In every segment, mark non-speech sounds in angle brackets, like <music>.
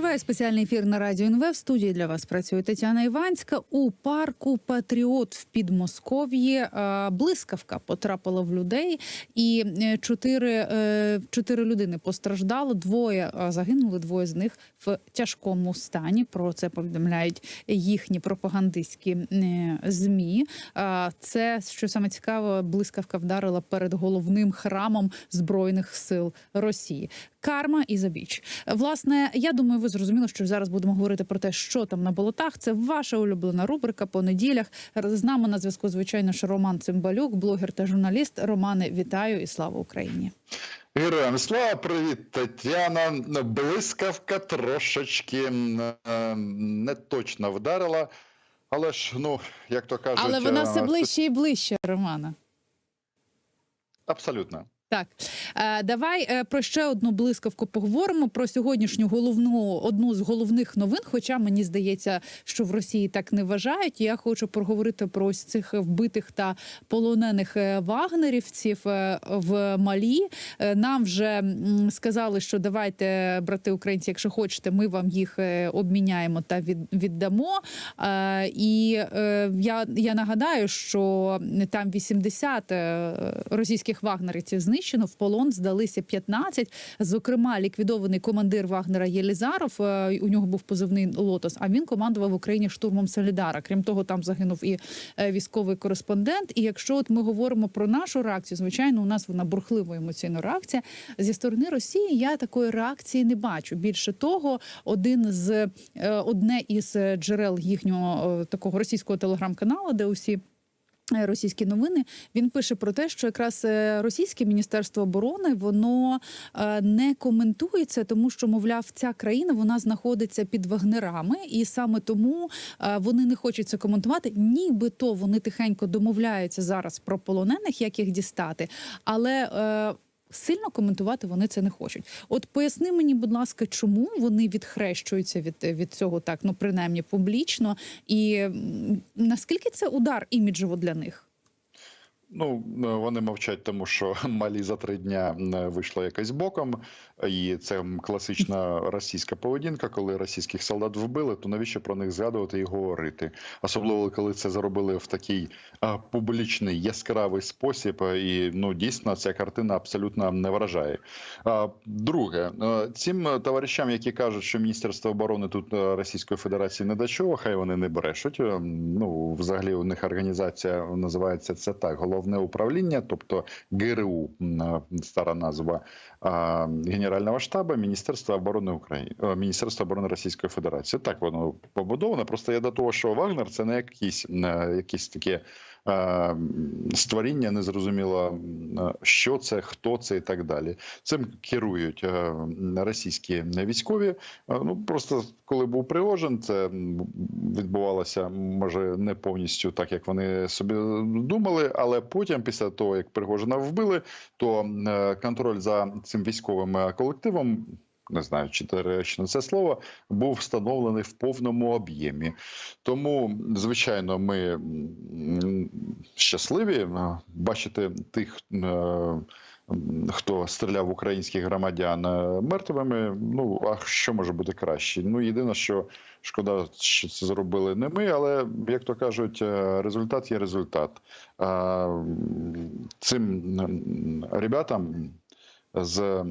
Триває спеціальний ефір на радіо НВ. В студії для вас працює Тетяна Іванська. У парку Патріот в Підмосков'ї блискавка потрапила в людей, і е, чотири, е, чотири людини постраждало. Двоє загинули, двоє з них в тяжкому стані. Про це повідомляють їхні пропагандистські е, змі. Це що саме цікаво, блискавка вдарила перед головним храмом збройних сил Росії. Карма і забіч. Власне, я думаю, ви зрозуміли, що зараз будемо говорити про те, що там на болотах. Це ваша улюблена рубрика по неділях. З нами на зв'язку, звичайно, ж Роман Цимбалюк, блогер та журналіст. Романе, вітаю і слава Україні. Героям слава, привіт, Тетяна. Блискавка трошечки е, не точно вдарила, але ж, ну, як то кажуть, Але вона е, все ближче і ближче, Романа. Абсолютно. Так, е, давай е, про ще одну блискавку поговоримо про сьогоднішню головну одну з головних новин. Хоча мені здається, що в Росії так не вважають. Я хочу поговорити про ось цих вбитих та полонених е, вагнерівців в Малі. Нам вже сказали, що давайте, брати українці, якщо хочете, ми вам їх обміняємо та від, віддамо. І я, я нагадаю, що там 80 е, російських вагнерівців знищено, в полон здалися 15. Зокрема, ліквідований командир Вагнера Єлізаров. е, У нього був позивний Лотос. А він командував в Україні штурмом Солідара. Крім того, там загинув і е, військовий кореспондент. І якщо от ми говоримо про нашу реакцію, звичайно, у нас вона бурхлива емоційна реакція. Зі сторони Росії я такої реакції не бачу. Більше того, один з е, одне із джерел їхнього такого російського телеграм-каналу, де усі. Е, Російські новини він пише про те, що якраз е, російське міністерство оборони воно е, не коментується, тому що мовляв, ця країна вона знаходиться під вагнерами, і саме тому вони не хочуть це коментувати. Нібито вони тихенько домовляються зараз про полонених, як їх дістати, але. Сильно коментувати вони це не хочуть. От поясни мені, будь ласка, чому вони відхрещуються від, від цього так, ну принаймні публічно, і наскільки це удар іміджево для них? Ну, е, вони мовчать, тому що <laughs> Малі за три дня е, вийшло якось боком, і це класична російська поведінка. Коли російських солдат вбили, то навіщо про них згадувати і говорити? Особливо коли це зробили в такий а, публічний яскравий спосіб. І ну дійсно ця картина абсолютно не вражає. А, друге, е, цим товаришам, які кажуть, що Міністерство оборони тут Російської Федерації не до чого, хай вони не брешуть. Е, Ну взагалі у них організація називається це так: головне управління, тобто ГРУ, стара назва Генерального штабу Міністерства оборони України, Міністерства оборони Російської Федерації. Так воно побудовано. Просто я до того, що Вагнер це не якісь якісь таке е, створіння, незрозуміло, е, що це, хто це і так далі. Цим керують е, російські військові. Е, Ну просто коли був Пригожин, це відбувалося може не повністю так, як вони собі думали. Але потім, після того як Пригожина вбили, то е, контроль за цим військовим е, колективом. Не знаю, чи доречно це слово був встановлений в повному об'ємі. Тому, звичайно, ми щасливі е, бачити тих, е, хто стріляв в українських громадян е, мертвими. Ну а що може бути краще? Ну єдине, що шкода, що це зробили не ми, але як то кажуть, результат є результат. Цим ребятам з.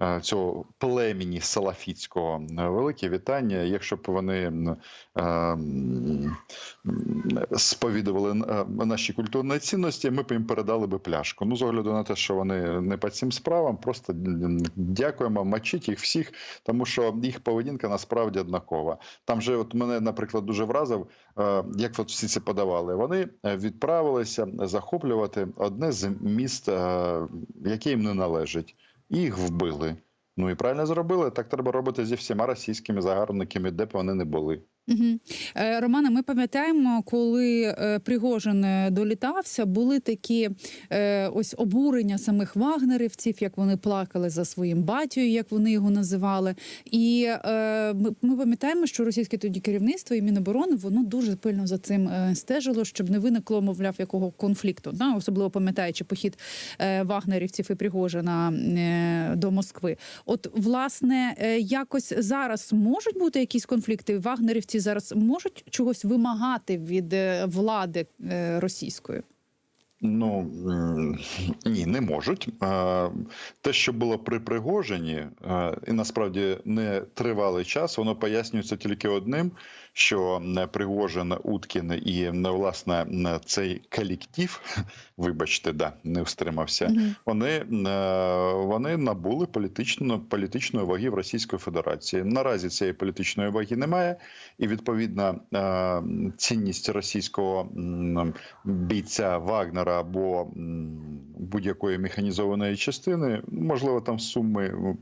Е, Цього племені салафітського е, велике вітання. Якщо б вони е, сповідували наші культурні цінності, ми б їм передали би пляшку. Ну, з огляду на те, що вони не по цим справам, просто дякуємо, мочіть їх всіх, тому що їх поведінка насправді однакова. Там же, от мене, наприклад, дуже вразив, як от всі це подавали. Вони відправилися захоплювати одне з міст, яке їм не належить. І їх вбили. Ну і правильно зробили. Так треба робити зі всіма російськими загарбниками, де б вони не були. Угу. Романе, ми пам'ятаємо, коли е, Пригожин е, долітався, були такі е, ось обурення самих вагнерівців, як вони плакали за своїм батькою, як вони його називали. І е, ми, пам'ятаємо, що російське тоді керівництво і Міноборони воно дуже пильно за цим е, стежило, щоб не виникло, мовляв, якого конфлікту. Да? Особливо пам'ятаючи похід е, вагнерівців і Пригожина е, до Москви. От, власне, е, якось зараз можуть бути якісь конфлікти? Вагнерівці зараз можуть чогось вимагати від е, влади е, російської? Ну ні, не можуть. Те, що було при Пригожині, і насправді не тривалий час, воно пояснюється тільки одним: що Пригожин, Уткін і власне цей колектив, <laughs> вибачте, да, не встримався. Мгм. Вони, е, вони набули політично, політичної ваги в Російської Федерації. Наразі цієї політичної ваги немає, і відповідно е, цінність російського бійця Вагнера або будь-якої механізованої частини, можливо, там суми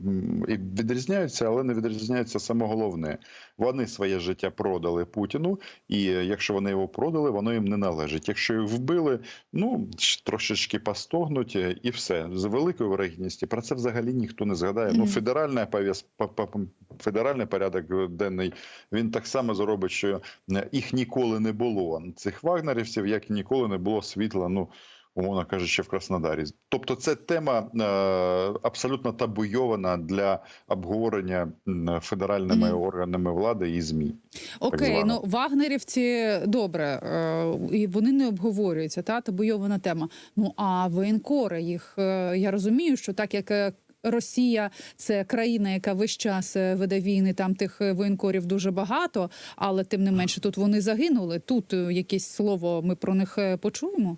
і відрізняються, але не відрізняється саме головне. Вони своє життя продали Путіну, і якщо вони його продали, воно їм не належить. Якщо їх вбили, ну трошечки постогнуть е, і все з великою вирогідністю. Про це взагалі ніхто не згадає. Ну, федеральна пов'яз по- по- федеральний порядок денний він так само зробить, що е, їх ніколи не було. Цих вагнерівців, як ніколи не було світла. Ну умовно кажучи, в Краснодарі. Тобто, це тема е, абсолютно табуйована для обговорення федеральними Мгм. органами влади і змі. Окей, ну вагнерівці добре, е, і вони не обговорюються. Та табуйована тема. Ну а воєнкори їх е, я розумію, що так як. Росія це країна, яка весь час веде війни. Там тих воєнкорів дуже багато, але тим не менше тут вони загинули. Тут якесь слово ми про них почуємо.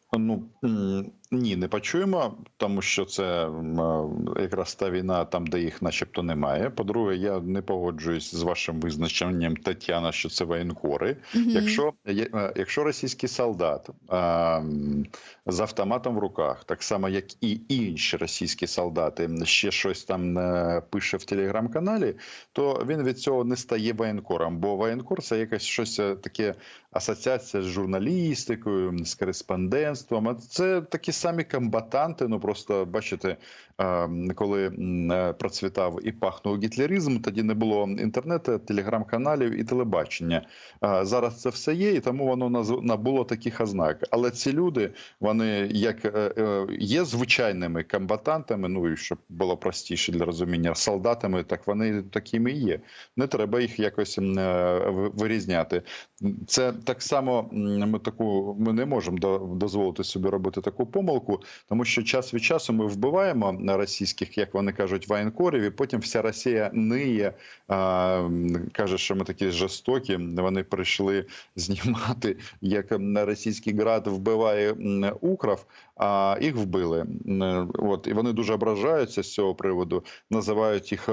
Ну ні, не почуємо, тому що це е, якраз та війна, там, де їх, начебто, немає. По-друге, я не погоджуюсь з вашим визначенням Тетяна, що це воєнкори. Мгм. Якщо е, якщо російський солдат а, з автоматом в руках, так само як і інші російські солдати, ще щось там е, пише в телеграм-каналі, то він від цього не стає воєнкором. Бо воєнкор це якесь щось е, таке асоціація з журналістикою, з кореспондентством. А Це такі самі комбатанти. Ну просто бачите, коли е, процвітав і пахнув гітлеризм, тоді не було інтернету, телеграм-каналів і телебачення. Зараз це все є, і тому воно набуло таких ознак. Але ці люди, вони як е, е, є звичайними комбатантами, ну і щоб було простіше для розуміння, солдатами, так вони такими є. Не треба їх якось вирізняти. Це так само ми таку ми не можемо до- дозволити собі робити таку помилку, тому що час від часу ми вбиваємо російських, як вони кажуть, воєнкорів, і потім вся Росія ниє, а, каже, що ми такі жорстокі. Вони прийшли знімати, як російський град вбиває м, укров, а їх вбили. От і вони дуже ображаються з цього приводу, називають їх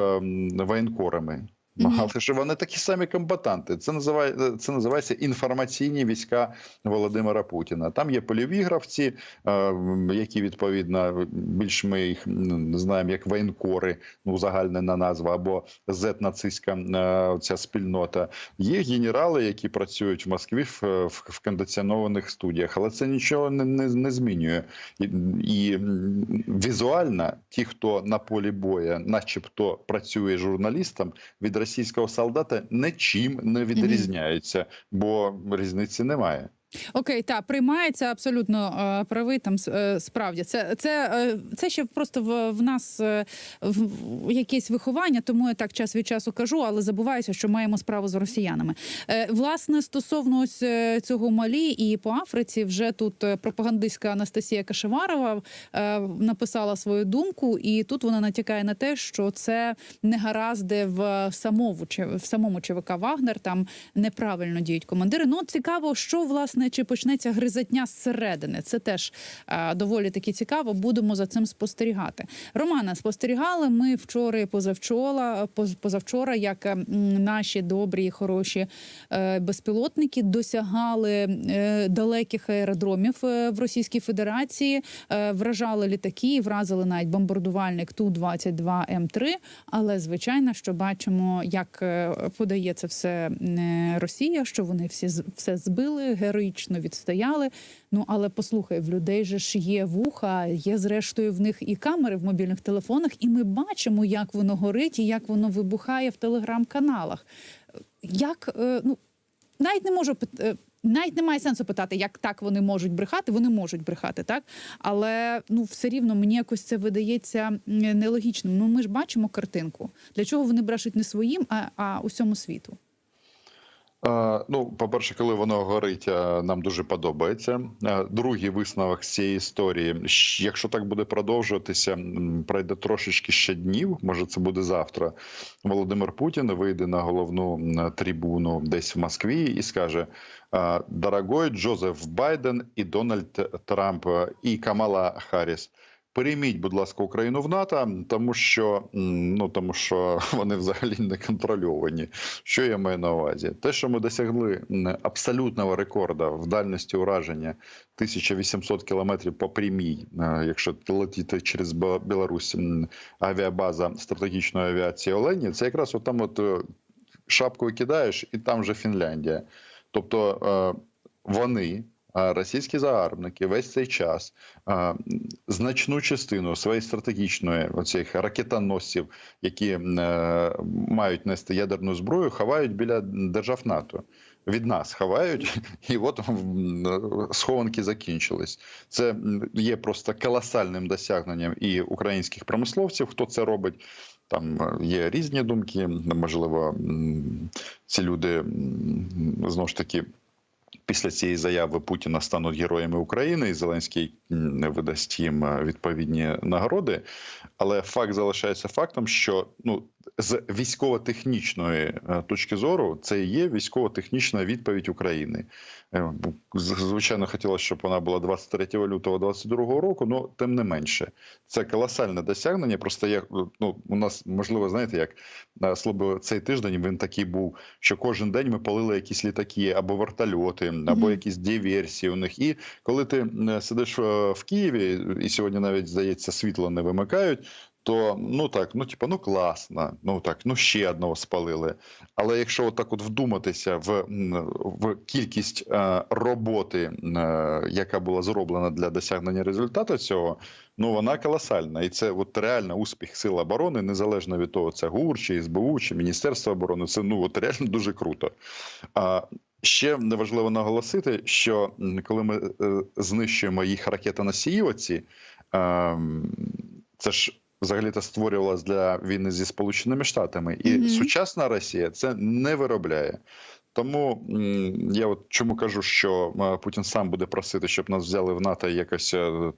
воєнкорами. Ну. Але що вони такі самі комбатанти. Це називає це називається інформаційні війська Володимира Путіна. Там є польові гравці, е, які відповідно більш ми їх м, знаємо як воєнкори, ну загальна назва або зет-нацистська е, ця спільнота. Є генерали, які працюють в Москві в, в, в кондиціонованих студіях, але це нічого не, не, не змінює. І, і візуально ті, хто на полі боя, начебто працює журналістом, від російського солдата нічим не відрізняються, бо різниці немає. Окей, та приймається абсолютно е, правий там е, справді. Це це, е, це ще просто в, в нас в, якесь виховання, тому я так час від часу кажу, але забуваюся, що маємо справу з росіянами. Власне, стосовно ось цього Малі і по Африці, вже тут пропагандистська Анастасія Кашеварова написала свою думку, і тут вона натякає на те, що це негаразди в самому в самому ЧВК Вагнер. Там неправильно діють командири. Ну цікаво, що власне вибухне, чи почнеться гризатня зсередини. Це теж е, доволі таки цікаво. Будемо за цим спостерігати. Романа, спостерігали ми вчора і позавчора, поз- позавчора, як е, наші добрі і хороші е, безпілотники досягали е, далеких аеродромів е, в Російській Федерації, е, вражали літаки, вразили навіть бомбардувальник ту 22 м 3 Але звичайно, що бачимо, як е, подає це все е, Росія, що вони всі все збили, героїчно відстояли. Ну але послухай, в людей же ж є вуха, є зрештою в них і камери в мобільних телефонах, і ми бачимо, як воно горить і як воно вибухає в телеграм-каналах. Як е, ну навіть не можу е, навіть немає сенсу питати, як так вони можуть брехати. Вони можуть брехати, так але ну все рівно мені якось це видається нелогічним. Ну ми ж бачимо картинку. Для чого вони брешуть не своїм, а, а усьому світу? Ну, по-перше, коли воно горить, е, нам дуже подобається. Е, Другий висновок з цієї історії. Якщо так буде продовжуватися, пройде трошечки ще днів. Може, це буде завтра. Володимир Путін вийде на головну трибуну десь в Москві і скаже: Дорогой Джозеф Байден і Дональд Трамп е, і Камала Харріс. Перейміть, будь ласка, Україну в НАТО, тому що ну тому що <laughs> вони взагалі не контрольовані. Що я маю на увазі? Те, що ми досягли абсолютного рекорду в дальності ураження 1800 кілометрів по прямій, е, якщо летіти через Білорусь, авіабаза стратегічної авіації Олені, це якраз от там от е, шапкою кидаєш, і там же Фінляндія. Тобто е, вони. Російські загарбники весь цей час значну частину своєї стратегічної оцих ракетоносців, які е, мають нести ядерну зброю, ховають біля держав НАТО. Від нас ховають, <laughs> і от схованки закінчились. Це є просто колосальним досягненням і українських промисловців, хто це робить. Там е, є різні думки. Можливо, ці люди знову ж таки. Після цієї заяви Путіна стануть героями України, і Зеленський не видасть їм е, відповідні нагороди. Але факт залишається фактом, що ну з військово-технічної е, точки зору це і є військово-технічна відповідь України. Е, Звичайно, хотілося, щоб вона була 23 лютого 22 року, але тим не менше, це колосальне досягнення. Просто як ну у нас можливо, знаєте, як е, слово цей тиждень він такий був, що кожен день ми палили якісь літаки або вертольоти, або якісь диверсії у них. І коли ти е, сидиш е, в Києві, і сьогодні навіть здається, світло не вимикають. То ну так, ну типа, ну класно, ну так, ну ще одного спалили. Але якщо отак от вдуматися в, в кількість е, роботи, е, яка була зроблена для досягнення результату цього, ну вона колосальна. І це от реально успіх сил оборони, незалежно від того, це ГУР, чи СБУ, чи Міністерство оборони. Це ну от реально дуже круто. А ще важливо наголосити, що коли ми е, знищуємо їх ракетоносії, оці, ем, це ж взагалі-то створювалось для війни зі Сполученими Штатами, і Мгм. сучасна Росія це не виробляє. Тому я от чому кажу, що е, Путін сам буде просити, щоб нас взяли в НАТО і якось е,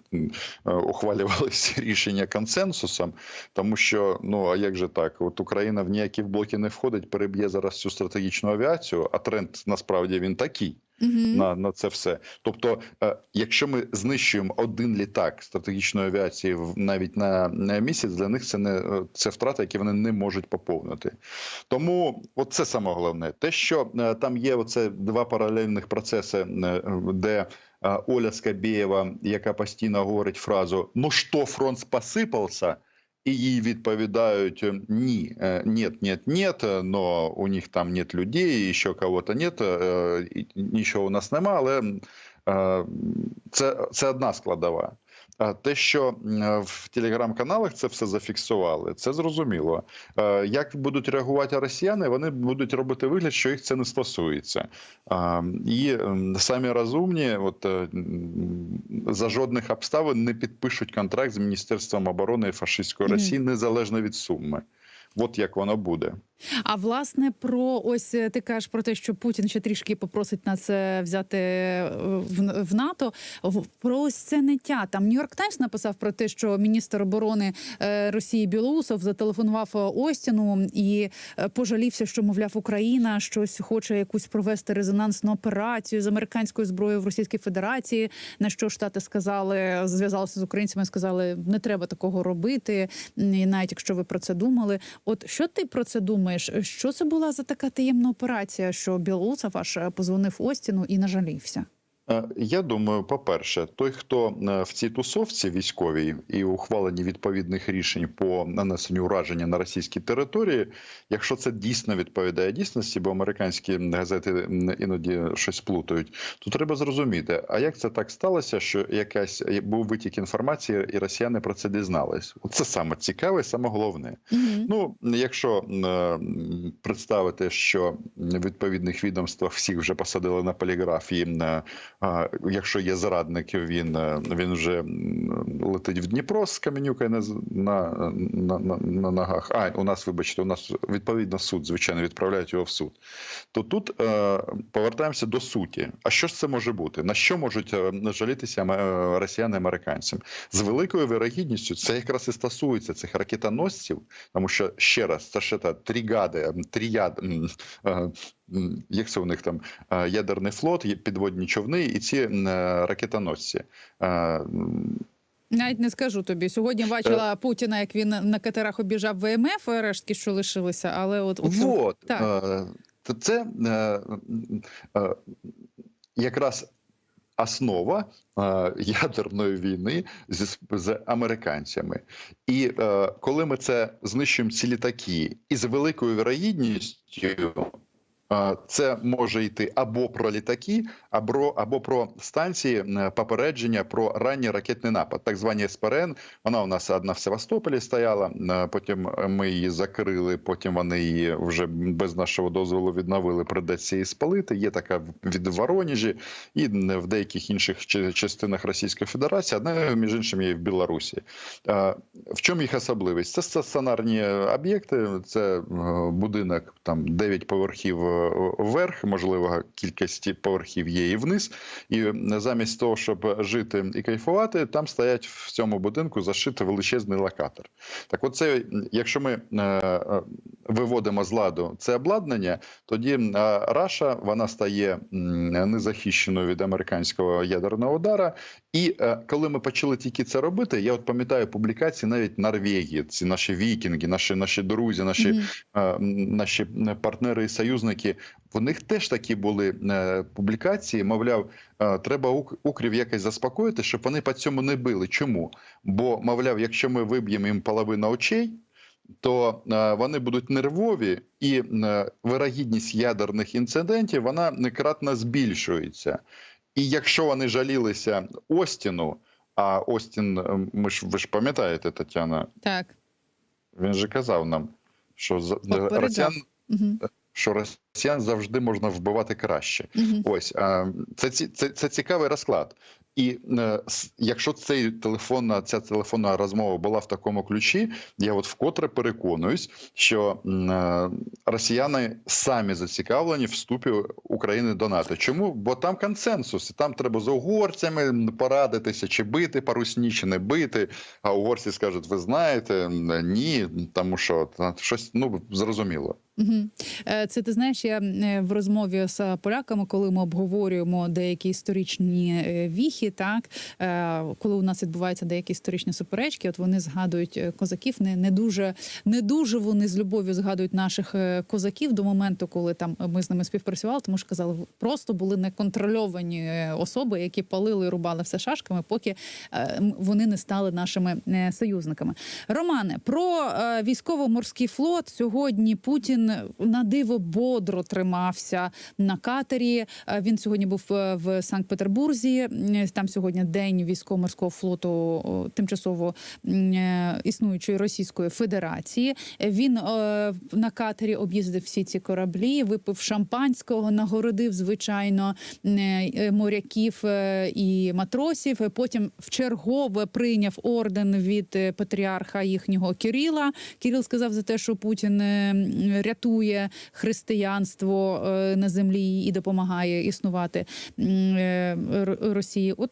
е, ухвалювалися рішення консенсусом, тому що ну а як же так? От Україна в ніякі блоки не входить, переб'є зараз цю стратегічну авіацію, а тренд насправді він такий Угу. на, на це все. Тобто, е, якщо ми знищуємо один літак стратегічної авіації в- навіть на, на місяць, для них це не е, це втрати, які вони не можуть поповнити. Тому от це саме головне. Те, що е, там є оце два паралельних процеси, де Оля Скабєєва, яка постійно говорить фразу Ну що, фронт посипався? І їй відповідають ні, е, нет, нет, нет, но у них там нет людей, ще кого-то нет, е, нічого у нас нема, але е, це, це одна складова. А те, що в телеграм-каналах це все зафіксували, це зрозуміло. Е, Як будуть реагувати росіяни, вони будуть робити вигляд, що їх це не стосується. І самі розумні, от е, за жодних обставин не підпишуть контракт з Міністерством оборони фашистської. Росії незалежно від суми. От як воно буде. А власне про ось е, ти кажеш про те, що Путін ще трішки попросить нас е, взяти е, в, в НАТО. Про ось це ниття. Там Нью-Йорк Таймс написав про те, що міністр оборони Росії Білоусов зателефонував Остіну і пожалівся, що мовляв Україна щось хоче якусь провести резонансну операцію з американською зброєю в Російській Федерації. На що штати сказали, зв'язалися з українцями, сказали, не треба такого робити. І навіть якщо ви про це думали, от що ти про це думаєш? Що це була за така таємна операція, що Білоусов аж е, позвонив Остіну і нажалівся? Е, Я думаю, по-перше, той, хто е, в цій тусовці військовій і ухваленні відповідних рішень по нанесенню ураження на російській території, якщо це дійсно відповідає дійсності, бо американські газети іноді щось плутають, то треба зрозуміти, а як це так сталося, що якась був витік інформації, і росіяни про це дізнались? Це саме цікаве, саме головне. Ну, якщо е, представити, що в відповідних відомствах всіх вже посадили на поліграф, і е, якщо є зрадник, він, е, він вже летить в Дніпро з Каменюкою на, на, на, на, ногах. А, у нас, вибачте, у нас відповідно суд, звичайно, відправляють його в суд. То тут е, повертаємося до суті. А що ж це може бути? На що можуть е, жалітися росіяни американцям? З великою вирогідністю це якраз і стосується цих ракетоносців, тому що ще раз, це ще та трігади, тріяд. е, Як це у них там е, ядерний флот, підводні човни і ці е, ракетоносці. Е, Навіть не скажу тобі. Сьогодні бачила Путіна, як він на катерах обіжав ВМФ, рештки, що лишилися, але от оце- Вот. так. Це якраз основа ядерної війни зі з американцями. І коли ми це знищуємо ці літаки, і з великою вірогідністю. Е, Це може йти або про літаки, або, або про станції е, попередження про ранній ракетний напад, так звані СПРН. Вона у нас одна в Севастополі стояла. е, Потім ми її закрили. Потім вони її вже без нашого дозволу відновили. Придеться її спалити. Є така від Воронежі і в деяких інших частинах Російської Федерації. Одна між іншим є в Білорусі. Е, В чому їх особливість? Це стаціонарні об'єкти. Це е, будинок там 9 поверхів е, вверх, можливо, кількість поверхів є і вниз. І замість того, щоб жити і кайфувати, там стоять в цьому будинку зашитий величезний локатор. Так, оце, якщо ми е, е, виводимо з ладу це обладнання, тоді е, Раша вона стає незахищеною від американського ядерного удара. І коли ми почали тільки це робити, я от пам'ятаю публікації навіть Норвегії, ці наші вікінги, наші наші друзі, наші е, м, наші партнери і союзники, в них теж такі були е, публікації. Мовляв, е, треба укрів якось заспокоїти, щоб вони по цьому не били. Чому? Бо, мовляв, якщо ми виб'ємо їм половину очей. То е, вони будуть нервові, і е, вирогідність ядерних інцидентів вона некратно збільшується. І якщо вони жалілися Остіну, а Остін, ми ж ви ж пам'ятаєте, Тетяна, Так. він же казав нам, що Попереджав. росіян, Угу. що росіян завжди можна вбивати краще. Угу. Ось це, це, це цікавий розклад. І е, якщо цей телефонна, ця телефонна розмова була в такому ключі, я от вкотре переконуюсь, що е, росіяни самі зацікавлені в вступі України до НАТО. Чому? Бо там консенсус, і там треба з угорцями порадитися, чи бити по русні, чи не бити. А угорці скажуть: ви знаєте, ні, тому що щось ну зрозуміло. Угу. Це ти знаєш, я е, в розмові з поляками, коли ми обговорюємо деякі історичні е, віхи, так е, коли у нас відбуваються деякі історичні суперечки, от вони згадують е, козаків. Не, не дуже не дуже вони з любов'ю згадують наших е, козаків до моменту, коли там ми з ними співпрацювали, тому що казали, просто були неконтрольовані е, особи, які палили і рубали все шашками, поки е, вони не стали нашими е, союзниками. Романе, про е, військово-морський флот сьогодні Путін на диво бодро бодро тримався на катері. Е, Він сьогодні був е, в Санкт-Петербурзі. Там сьогодні день військово-морського флоту тимчасово е, існуючої Російської Федерації. Він на катері об'їздив всі ці кораблі, випив шампанського, нагородив звичайно моряків і матросів. Потім вчергове прийняв орден від патріарха їхнього Кирила. Кирил сказав за те, що Путін рятує християнство е, на землі і допомагає існувати е, Росії. От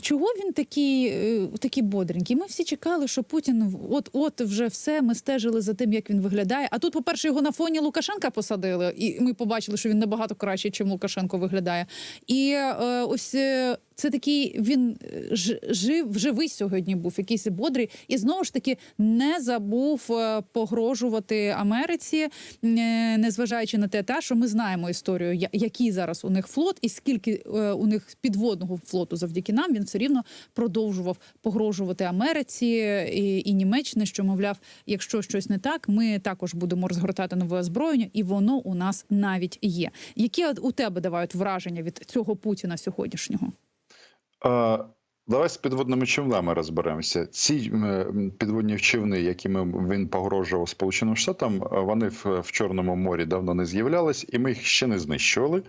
Чого він такий, е, такий бодренький? Ми всі чекали, що Путін от от вже все. Ми стежили за тим, як він виглядає. А тут, по-перше, його на фоні Лукашенка посадили, і ми побачили, що він набагато краще, чим Лукашенко виглядає. І ось це такий він е, жив, живий сьогодні був, якийсь бодрий, і знову ж таки не забув е, погрожувати Америці, е, незважаючи на те, та що ми знаємо історію, який зараз у них флот, і скільки у них підводного флоту завдяки нам він все рівно продовжував погрожувати Америці і, і Німеччині, що мовляв, якщо щось не так, ми також будемо розгортати нове озброєння, і воно у нас навіть є. Які у тебе давають враження від цього Путіна сьогоднішнього? Давай з підводними човнами розберемося. Ці підводні човни, якими він погрожував Сполученим Штатам, вони в, Чорному морі давно не з'являлись, і ми їх ще не знищували.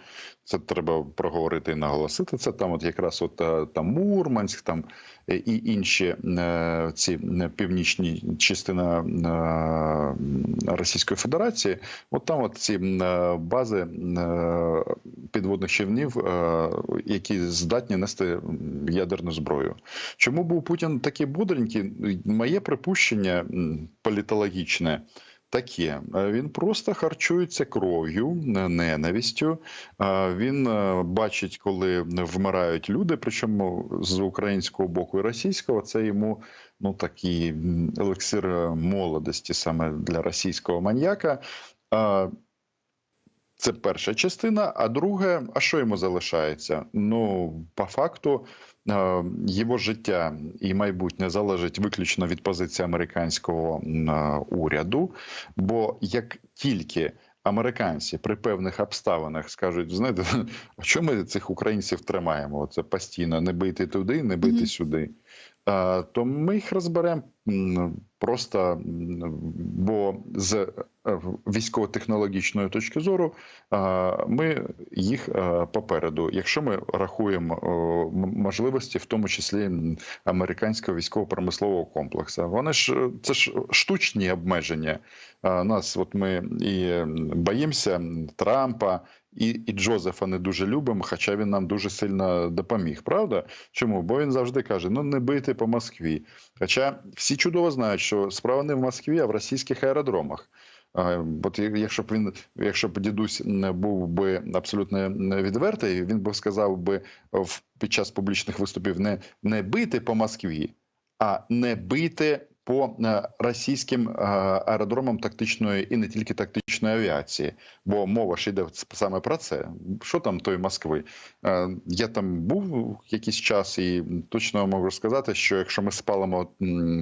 Це треба проговорити і наголосити. Це там, от якраз от е, там Мурманськ, там і інші е, ці е, північні частина е, Російської Федерації. От там от ці е, бази е, підводних човнів, е, які здатні нести ядерну зброю. Чому був Путін такий бодренький? Моє припущення політологічне. Таке Е, він просто харчується кров'ю, ненавистю. Е, Він е, бачить, коли вмирають люди. Причому з українського боку і російського це йому ну такий елексир молодості саме для російського маньяка. Це перша частина. А друге, а що йому залишається? Ну, по факту, е, його життя і майбутнє залежить виключно від позиції американського е, уряду. Бо як тільки американці при певних обставинах скажуть, знаєте, <laughs> чому ми цих українців тримаємо? Це постійно не бити туди, не бити Мгм. сюди. То ми їх розберемо просто, бо з е, військово-технологічної точки зору ми їх е, попереду, якщо ми рахуємо можливості, в тому числі американського військово-промислового комплексу. Вони ж е, це ж штучні обмеження. Нас, от ми і боїмося Трампа. І, і Джозефа не дуже любимо, хоча він нам дуже сильно допоміг. Правда? Чому? Бо він завжди каже: ну не бити по Москві. Хоча всі чудово знають, що справа не в Москві, а в російських аеродромах. От якщо б він, якщо б дідусь не був би абсолютно відвертий, він би сказав би в під час публічних виступів не, не бити по Москві, а не бити по е, російським е, аеродромам тактичної і не тільки тактичної авіації, бо мова ж йде саме про це. Що там тої Москви? Е, Я там був якийсь час, і точно можу сказати, що якщо ми спалимо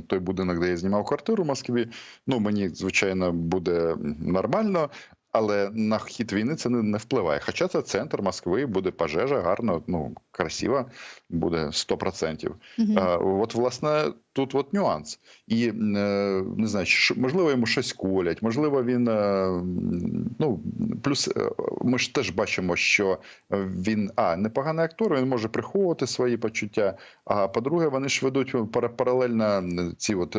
той будинок, де я знімав квартиру в Москві, ну мені звичайно буде нормально. Але на хід війни це не, не впливає. Хоча це центр Москви, буде пожежа, гарно, ну красиво, буде 100%. Мгм. А, от, власне, тут от нюанс. І е, не знаю, можливо, йому щось колять, можливо, він. е, Ну, плюс е, ми ж теж бачимо, що він а непоганий актор, він може приховувати свої почуття. А по-друге, вони ж ведуть пара- паралельно ці от.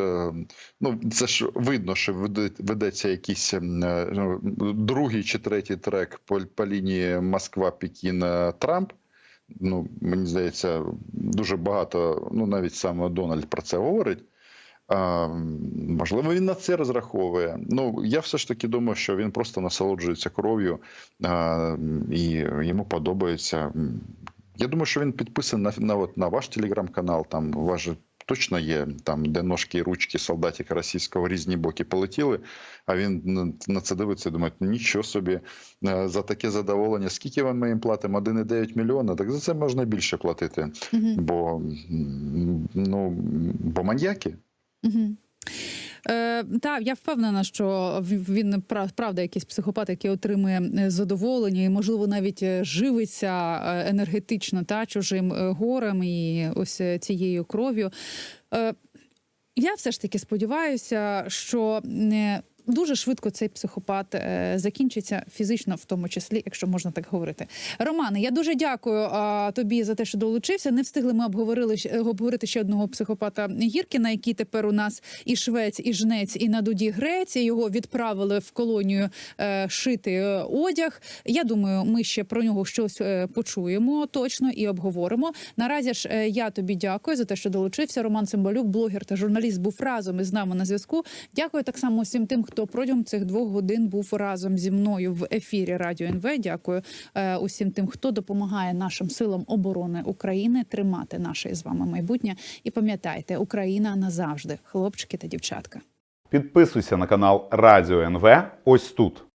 Ну, це ж видно, що веде- ведеться якийсь ну, другий чи третій трек по, по лінії Москва, Пекін, Трамп. Ну, мені здається, дуже багато, ну навіть саме Дональд про це говорить. А, можливо, він на це розраховує. Ну, я все ж таки думаю, що він просто насолоджується кров'ю а, і йому подобається. Я думаю, що він підписаний на, на, на ваш телеграм-канал, там же точно є, там, де ножки і ручки солдатика російського різні боки полетіли, а він на- це дивиться і думає, нічого собі, е, за таке задоволення. Скільки ми їм платимо? 1,9 мільйона? Так за це можна більше платити. Угу. Бо, ну, бо маньяки. Мгм. Е, та я впевнена, що він правда якийсь психопат, який отримує е, задоволення і, можливо, навіть е, живиться е, енергетично та чужим горем і ось цією кров'ю. Е, я все ж таки сподіваюся, що не. Дуже швидко цей психопат е, закінчиться фізично, в тому числі, якщо можна так говорити. Романе, я дуже дякую тобі за те, що долучився. Не встигли ми обговорили обговорити ще одного психопата Гіркіна, який тепер у нас і швець, і жнець, і на дуді грець. Його відправили в колонію е, шити е, одяг. Я думаю, ми ще про нього щось почуємо точно і обговоримо. Наразі ж я тобі дякую за те, що долучився. Роман Цимбалюк, блогер та журналіст, був разом із нами на зв'язку. Дякую так само всім тим, хто протягом цих двох годин був разом зі мною в ефірі Радіо НВ. Дякую е, усім тим, хто допомагає нашим силам оборони України тримати наше з вами майбутнє. І пам'ятайте, Україна назавжди, хлопчики та дівчатка. Підписуйся на канал Радіо НВ ось тут.